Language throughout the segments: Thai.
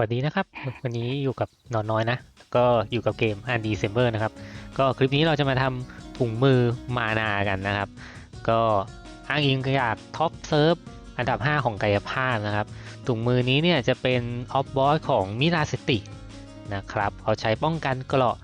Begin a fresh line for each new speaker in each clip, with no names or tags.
วัสดีนะครับ วันนี้อยู่กับนอนน้อยนะ ก็อยู่กับเกม u n d e c e m b e r นะครับ ก็คลิปนี้เราจะมาทำถุงมือมานากันนะครับ ก็อ้างอิงจากท็อปเซิร์ฟอันดับ 5 ของกายภาพนะครับ ถุงมือนี้เนี่ยจะเป็นออฟบอสของมิราสตินะครับเขาใช้ป้องกันเกราะ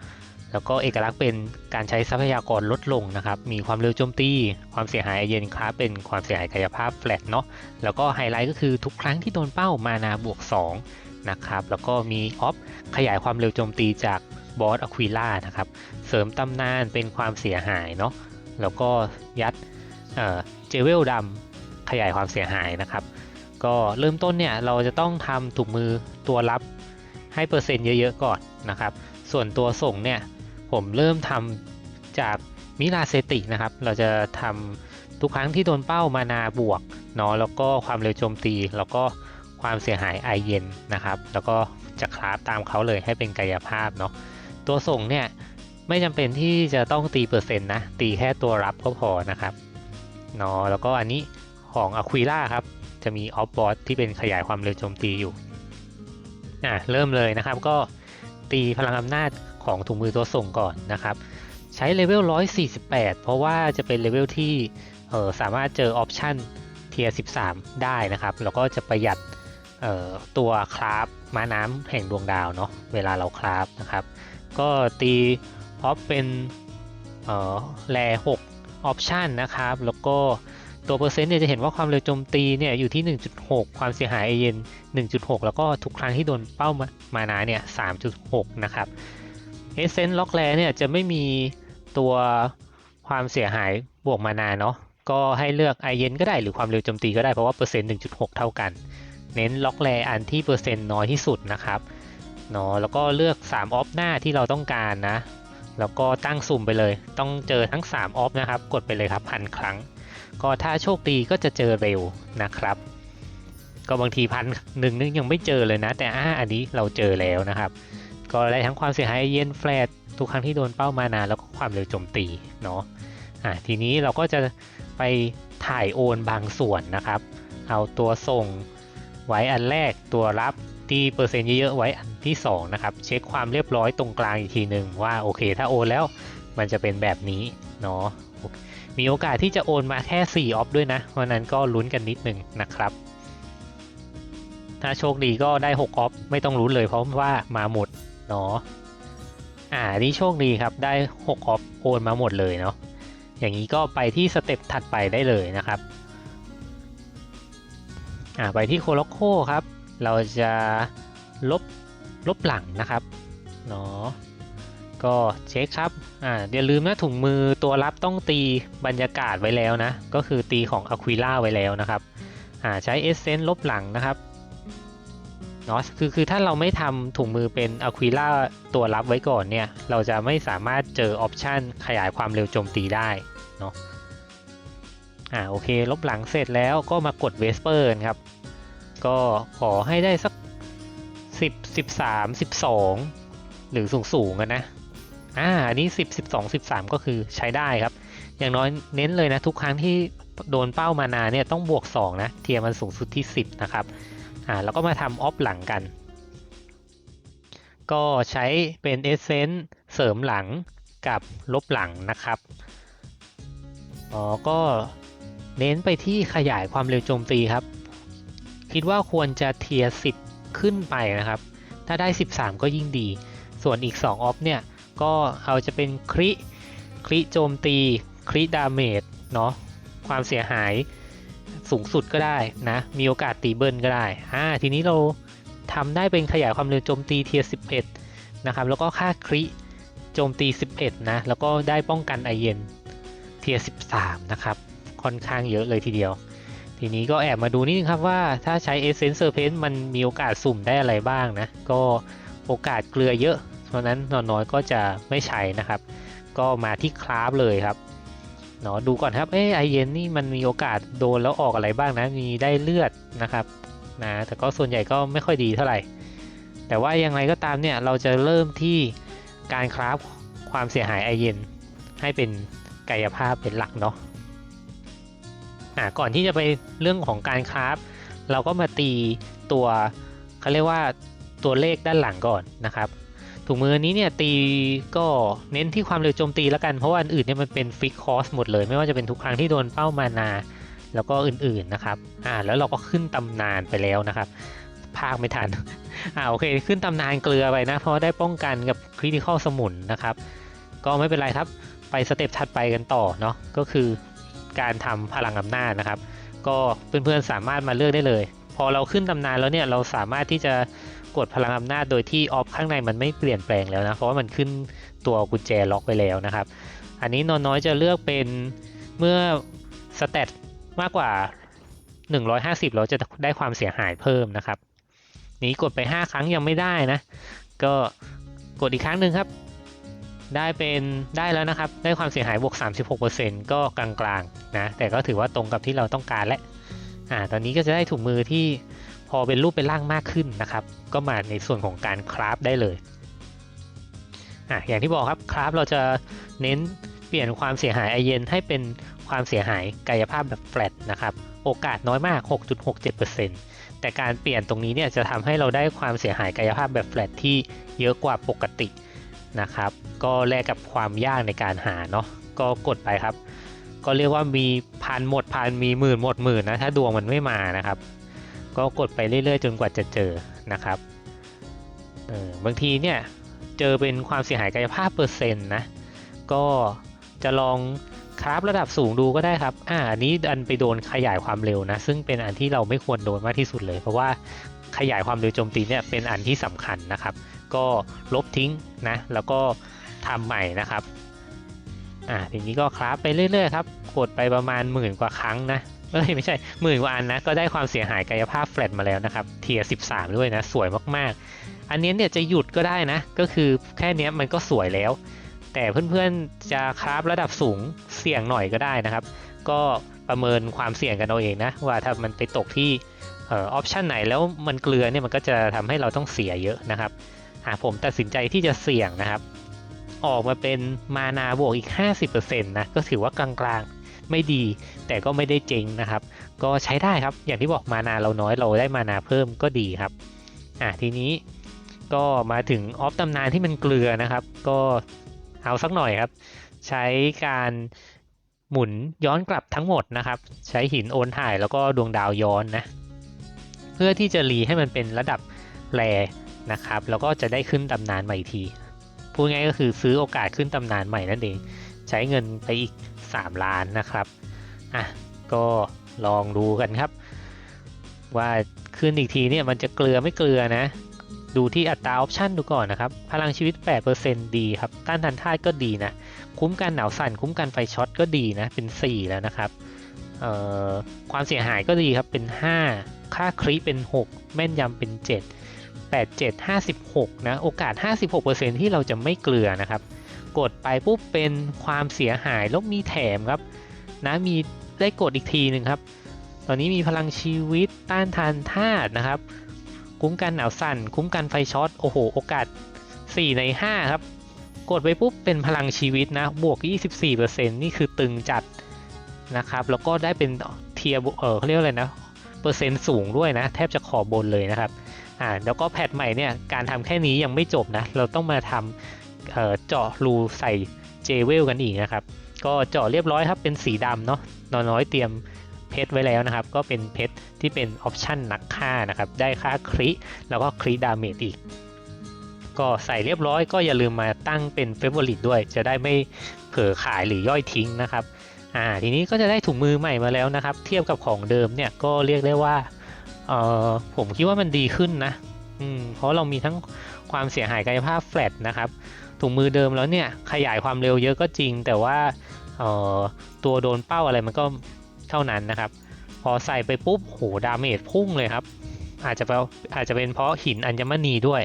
แล้วก็เอกลักษณ์เป็นการใช้ทรัพยากรลดลงนะครับ มีความเร็วโจมตี ความเสียหายเย็นคราเป็นความเสียหายกายภาพแฟลตเนาะ แล้วก็ไฮไลท์ก็คือทุกครั้งที่โดนเป้ามานาบวก 2 นะครับ แล้วก็มีออฟขยายความเร็วโจมตีจากบอสอะควิล่านะครับ เสริมตำนานเป็นความเสียหายเนาะ แล้วก็ยัดเจเวลดำขยายความเสียหายนะครับ ก็เริ่มต้นเนี่ยเราจะต้องทำถุงมือตัวรับให้เปอร์เซ็นต์เยอะๆก่อนนะครับ ส่วนตัวส่งเนี่ยผมเริ่มทำจากมิลาเซตินะครับ เราจะทำทุกครั้งที่โดนเป้ามานาบวกเนาะ แล้วก็ความเร็วโจมตี แล้วก็ ความเสียหายไอเย็นนะครับ แล้วก็จะคราฟตามเขาเลยให้เป็นกายภาพเนาะตัวส่งเนี่ยไม่จำเป็นที่จะต้องตีเปอร์เซ็นต์นะ ตีแค่ตัวรับก็พอนะครับเนาะแล้วก็อันนี้ของอะควิล่าครับ จะมีออฟบอสที่เป็นขยายความเร็วโจมตีอยู่อะเริ่มเลยนะครับก็ตีพลังอำนาจของถุงมือตัวส่งก่อนนะครับ ใช้เลเวล 148 เพราะว่าจะเป็นเลเวลที่เออสามารถเจอออปชันเทียร์13 ได้นะครับ แล้วก็จะประหยัด ตัวคราฟม้าน้ำแห่งดวงดาวเนาะเวลาเราคราฟนะครับ ก็ตีออฟเป็นเอ่อแร6ออปชันนะครับ แล้วก็ตัวเปอร์เซ็นต์เนี่ยจะเห็นว่าความเร็วโจมตีเนี่ยอยู่ที่ 1.6 ความเสียหายไอเย็น1.6 แล้วก็ทุกครั้งที่โดนเป้ามามานาเนี่ย 3.6 นะครับเอเซนต์ล็อกแลเนี่ยจะไม่มีตัวความเสียหายบวกมานาเนาะก็ให้เลือกไอเย็นก็ได้หรือความเร็วโจมตีก็ได้เพราะว่าเปอร์เซ็นต์1.6 เท่ากัน เน้นล็อกแลอันที่เปอร์เซ็นต์น้อยที่สุดนะครับเนาะแล้วก็เลือก 3 ออฟหน้าที่เราต้องการนะ แล้วก็ตั้งสุ่มไปเลย ต้องเจอทั้ง 3 ออฟนะครับ กดไปเลยครับพันครั้ง ก็ถ้าโชคดีก็จะเจอเร็วนะครับ ก็บางทีพันหนึ่งนึงยังไม่เจอเลยนะ แต่อ่าอันนี้เราเจอแล้วนะครับ ก็ได้ทั้งความเสียหายเย็นแฟลตทุกครั้งที่โดนเป้ามานาแล้วก็ความเร็วโจมตีเนาะอ่าทีนี้เราก็จะไปถ่ายโอนบางส่วนนะครับ เอาตัวส่ง ไว้อันแรกตัวรับที่เปอร์เซ็นต์เยอะๆไว้อันที่สองนะครับ เช็คความเรียบร้อยตรงกลางอีกทีหนึ่งว่าโอเค ถ้าโอนแล้วมันจะเป็นแบบนี้เนาะมีโอกาสที่จะโอนมาแค่ 4 ออฟด้วยนะ เพราะนั้นก็ลุ้นกันนิดหนึ่งนะครับ ถ้าโชคดีก็ได้ 6 ออฟไม่ต้องลุ้นเลยเพราะว่ามาหมดเนาะอ่านี่โชคดีครับได้ 6 ออฟโอนมาหมดเลยเนาะอย่างนี้ก็ไปที่สเต็ปถัดไปได้เลยนะครับ อ่าไปที่โคโลโคครับ เราจะลบลบหลังนะครับเนาะก็เช็คครับอ่าอย่าลืมนะถุงมือตัวรับต้องตีบรรยากาศไว้แล้วนะ ก็คือตีของอะควิล่าไว้แล้วนะครับอ่าใช้เอเซนต์ลบหลังนะครับเนาะคือคือถ้าเราไม่ทำถุงมือเป็นอะควิล่าตัวรับไว้ก่อนเนี่ย เราจะไม่สามารถเจอออปชันขยายความเร็วโจมตีได้เนาะ อ่าโอเค ลบหลังเสร็จแล้วก็มากดเวสเปอร์ครับ ก็ขอให้ได้สัก 10 13 12 หรือสูงสูงกันนะอ่าอันนี้ 10 12 13 ก็คือใช้ได้ครับ อย่างน้อยเน้นเลยนะ ทุกครั้งที่โดนเป้ามานาเนี่ยต้องบวก 2 นะ เทียมันสูงสุดที่ 10 นะครับอ่าแล้วก็มาทำออฟหลังกัน ก็ใช้เป็นเอเซนต์เสริมหลังกับลบหลังนะครับ อ๋อ ก็ เน้นไปที่ขยายความเร็วโจมตีครับ คิดว่าควรจะเทียร์10 ขึ้นไปนะครับ ถ้าได้ 13 ก็ยิ่งดี ส่วนอีก 2 ออฟเนี่ย ก็เอาจะเป็นคริคริโจมตี คริดาเมจเนาะความเสียหายสูงสุดก็ได้นะ มีโอกาสตีเบิลก็ได้อ่าทีนี้เราทำได้เป็นขยายความเร็วโจมตีเทียร์11 นะครับ แล้วก็ค่าคริโจมตี 11 นะ แล้วก็ได้ป้องกันไอเย็นเทียร์13 นะครับ ค่อนข้างเยอะเลยทีเดียว ทีนี้ก็แอบมาดูนิดนึงครับว่าถ้าใช้เอเซนเซอร์เพนมันมีโอกาสสุ่มได้อะไรบ้างนะ ก็โอกาสเกลือเยอะเพราะนั้นนอนน้อยก็จะไม่ใช้นะครับ ก็มาที่คราฟเลยครับเนาะดูก่อนครับเออไอเย็นนี่มันมีโอกาสโดนแล้วออกอะไรบ้างนะ มีได้เลือดนะครับนะแต่ก็ส่วนใหญ่ก็ไม่ค่อยดีเท่าไหร่ แต่ว่ายังไงก็ตามเนี่ยเราจะเริ่มที่การคราฟความเสียหายไอเย็นให้เป็นกายภาพเป็นหลักเนาะ อะก่อนที่จะไปเรื่องของการคราฟเราก็มาตีตัวเขาเรียกว่าตัวเลขด้านหลังก่อนนะครับถุงมือนนี้เนี่ยตีก็เน้นที่ความเร็วโจมตีแล้วกันเพราะว่าอันอื่นเนี่ยมันเป็นฟิกคอสหมดเลย ไม่ว่าจะเป็นทุกครั้งที่โดนเป้ามานา แล้วก็อื่นๆนะครับอ่าแล้วเราก็ขึ้นตำนานไปแล้วนะครับภาคไม่ทันอ่าโอเคขึ้นตำนานเกลือไปนะ เพราะได้ป้องกันกับคริติคอลสมุนนะครับ ก็ไม่เป็นไรครับไปสเต็ปถัดไปกันต่อเนาะก็คือ การทำพลังอำนาจนะครับ ก็เพื่อนๆสามารถมาเลือกได้เลย พอเราขึ้นตำนานแล้วเนี่ยเราสามารถที่จะกดพลังอำนาจโดยที่ออฟข้างในมันไม่เปลี่ยนแปลงแล้วนะ เพราะว่ามันขึ้นตัวกุญแจล็อกไปแล้วนะครับ อันนี้นอนน้อยจะเลือกเป็นเมื่อสเตตมากกว่า 150 เราจะได้ความเสียหายเพิ่มนะครับ นี้กดไป 5 ครั้งยังไม่ได้นะ ก็กดอีกครั้งหนึ่งครับ ได้เป็นได้แล้วนะครับ ได้ความเสียหายบวก 36%ก็กลางๆนะแต่ก็ถือว่าตรงกับที่เราต้องการและอ่าตอนนี้ก็จะได้ถุงมือที่พอเป็นรูปเป็นร่างมากขึ้นนะครับ ก็มาในส่วนของการคราฟได้เลยอะอย่างที่บอกครับคราฟเราจะเน้นเปลี่ยนความเสียหายไอเย็นให้เป็นความเสียหายกายภาพแบบแฟลตนะครับโอกาสน้อยมาก 6.67%แต่การเปลี่ยนตรงนี้เนี่ยจะทำให้เราได้ความเสียหายกายภาพแบบแฟลตที่เยอะกว่าปกติ นะครับ ก็แลกกับความยากในการหาเนาะก็กดไปครับ ก็เรียกว่ามีพันหมดพันมีหมื่นหมดหมื่นนะถ้าดวงมันไม่มานะครับ ก็กดไปเรื่อยๆ จนกว่าจะเจอนะครับเออบางทีเนี่ยเจอเป็นความเสียหายกายภาพเปอร์เซ็นต์นะก็จะลองคราฟระดับสูงดูก็ได้ครับอ่าอันนี้อันไปโดนขยายความเร็วนะ ซึ่งเป็นอันที่เราไม่ควรโดนมากที่สุดเลย เพราะว่าขยายความเร็วโจมตีเนี่ยเป็นอันที่สำคัญนะครับ ก็ลบทิ้งนะแล้วก็ทำใหม่นะครับอ่าทีนี้ก็คราฟไปเรื่อยๆครับกดไปประมาณหมื่นกว่าครั้งนะเอ้ยไม่ใช่หมื่นกว่าอันนะก็ได้ความเสียหายกายภาพแฟลตมาแล้วนะครับเทียร์13 ด้วยนะ สวยมากๆ อันนี้เนี่ยจะหยุดก็ได้นะ ก็คือแค่เนี้ยมันก็สวยแล้ว แต่เพื่อนๆจะคราฟระดับสูงเสี่ยงหน่อยก็ได้นะครับ ก็ประเมินความเสี่ยงกันเอาเองนะ ว่าถ้ามันไปตกที่อออปชันไหนแล้วมันเกลือเนี่ยมันก็จะทำให้เราต้องเสียเยอะนะครับ อ่าผมตัดสินใจที่จะเสี่ยงนะครับ ออกมาเป็นมานาบวกอีก 50%นะก็ถือว่ากลางๆไม่ดี แต่ก็ไม่ได้เจ๊งนะครับ ก็ใช้ได้ครับอย่างที่บอกมานาเราน้อยเราได้มานาเพิ่มก็ดีครับอะทีนี้ก็มาถึงออฟตำนานที่มันเกลือนะครับ ก็เอาสักหน่อยครับ ใช้การหมุนย้อนกลับทั้งหมดนะครับ ใช้หินโอนถ่ายแล้วก็ดวงดาวย้อนนะ เพื่อที่จะรีให้มันเป็นระดับแร นะครับ แล้วก็จะได้ขึ้นตำนานใหม่อีกที พูดง่ายก็คือซื้อโอกาสขึ้นตำนานใหม่นั่นเอง ใช้เงินไปอีก 3 ล้านนะครับอะก็ลองดูกันครับ ว่าขึ้นอีกทีเนี่ยมันจะเกลือไม่เกลือนะ ดูที่อัตราออปชันดูก่อนนะครับ พลังชีวิต 8%ดีครับ ต้านทานธาตุก็ดีนะ คุ้มกันหนาวสั่น คุ้มกันไฟช็อตก็ดีนะ เป็น 4 แล้วนะครับเอ่อความเสียหายก็ดีครับเป็น 5 ค่าคริเป็น 6 แม่นยำเป็น 7 8 7 56 นะ โอกาส 56%ที่เราจะไม่เกลือนะครับ กดไปปุ๊บเป็นความเสียหายแล้วมีแถมครับ นะมีได้กดอีกทีหนึ่งครับ ตอนนี้มีพลังชีวิตต้านทานธาตุนะครับ คุ้มกันหนาวสั่น คุ้มกันไฟช็อต โอ้โห โอกาส 4 ใน 5 ครับ กดไปปุ๊บเป็นพลังชีวิตนะ บวก 24%นี่คือตึงจัดนะครับ แล้วก็ได้เป็นเทียเออเขาเรียกอะไรนะ เปอร์เซ็นต์สูงด้วยนะ แทบจะขอบบนเลยนะครับ อ่าแล้วก็แพทใหม่เนี่ยการทำแค่นี้ยังไม่จบนะ เราต้องมาทำเเจาะรูใส่เจเวลกันอีกนะครับ ก็เจาะเรียบร้อยครับเป็นสีดำเนาะนอนน้อยเตรียมเพชรไว้แล้วนะครับ ก็เป็นเพชรที่เป็นออปชันนักฆ่านะครับ ได้ค่าคริแล้วก็คริดาเมจอีก ก็ใส่เรียบร้อยก็อย่าลืมมาตั้งเป็นเฟเวอริตด้วย จะได้ไม่เผลอขายหรือย่อยทิ้งนะครับอ่าทีนี้ก็จะได้ถุงมือใหม่มาแล้วนะครับ เทียบกับของเดิมเนี่ยก็เรียกได้ว่า เออผมคิดว่ามันดีขึ้นนะอืมเพราะเรามีทั้งความเสียหายกายภาพแฟลตนะครับ ถุงมือเดิมแล้วเนี่ยขยายความเร็วเยอะก็จริง แต่ว่าเออตัวโดนเป้าอะไรมันก็เท่านั้นนะครับ พอใส่ไปปุ๊บโหดาเมจพุ่งเลยครับ อาจจะเป็นอาจจะเป็นเพราะหินอัญมณีด้วย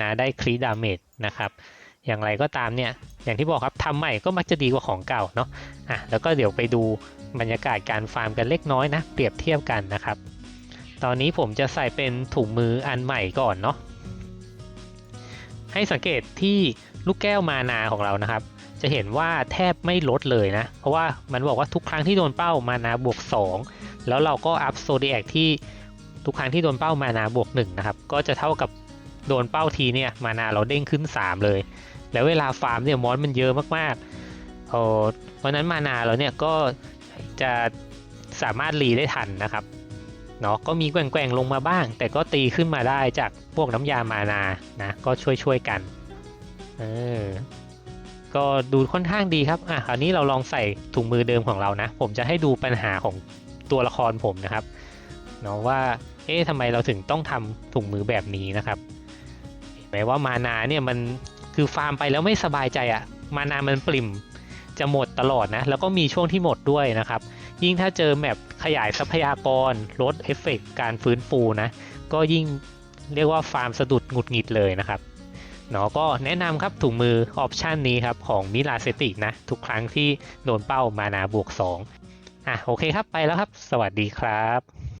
นะได้ครีดาเมจนะครับอย่างไรก็ตามเนี่ย อย่างที่บอกครับทำใหม่ก็มักจะดีกว่าของเก่าเนาะอะแล้วก็เดี๋ยวไปดูบรรยากาศการฟาร์มกันเล็กน้อยนะ เปรียบเทียบกันนะครับ ตอนนี้ผมจะใส่เป็นถุงมืออันใหม่ก่อนเนาะให้สังเกตที่ลูกแก้วมานาของเรานะครับ จะเห็นว่าแทบไม่ลดเลยนะ เพราะว่ามันบอกว่าทุกครั้งที่โดนเป้ามานาบวก 2 แล้วเราก็อัพโซเดียกที่ทุกครั้งที่โดนเป้ามานาบวก1นะครับก็จะเท่ากับโดนเป้าทีเนี่ยมานาเราเด้งขึ้น 3 เลย แล้วเวลาฟาร์มเนี่ยมอนมันเยอะมากๆเพราะนั้นมานาเราเนี่ยก็จะสามารถรีได้ทันนะครับ เนาะก็มีแกว่งๆลงมาบ้าง แต่ก็ตีขึ้นมาได้จากพวกน้ำยามานานะก็ช่วยๆกันเออก็ดูค่อนข้างดีครับอะคราวนี้เราลองใส่ถุงมือเดิมของเรานะ ผมจะให้ดูปัญหาของตัวละครผมนะครับเนาะว่าเอ๊ะทำไมเราถึงต้องทำถุงมือแบบนี้นะครับเห็นไหมว่ามานาเนี่ยมันคือฟาร์มไปแล้วไม่สบายใจอะมานามันปริ่มจะหมดตลอดนะ แล้วก็มีช่วงที่หมดด้วยนะครับ ยิ่งถ้าเจอแมป ขยายทรัพยากรลดเอฟเฟกต์การฟื้นฟูนะ ก็ยิ่งเรียกว่าฟาร์มสะดุดหงุดหงิดเลยนะครับเนาะก็แนะนำครับถุงมือออปชันนี้ครับ ของมิลาเซตินะ ทุกครั้งที่โดนเป้ามานาบวก 2 อะโอเคครับไปแล้วครับ สวัสดีครับ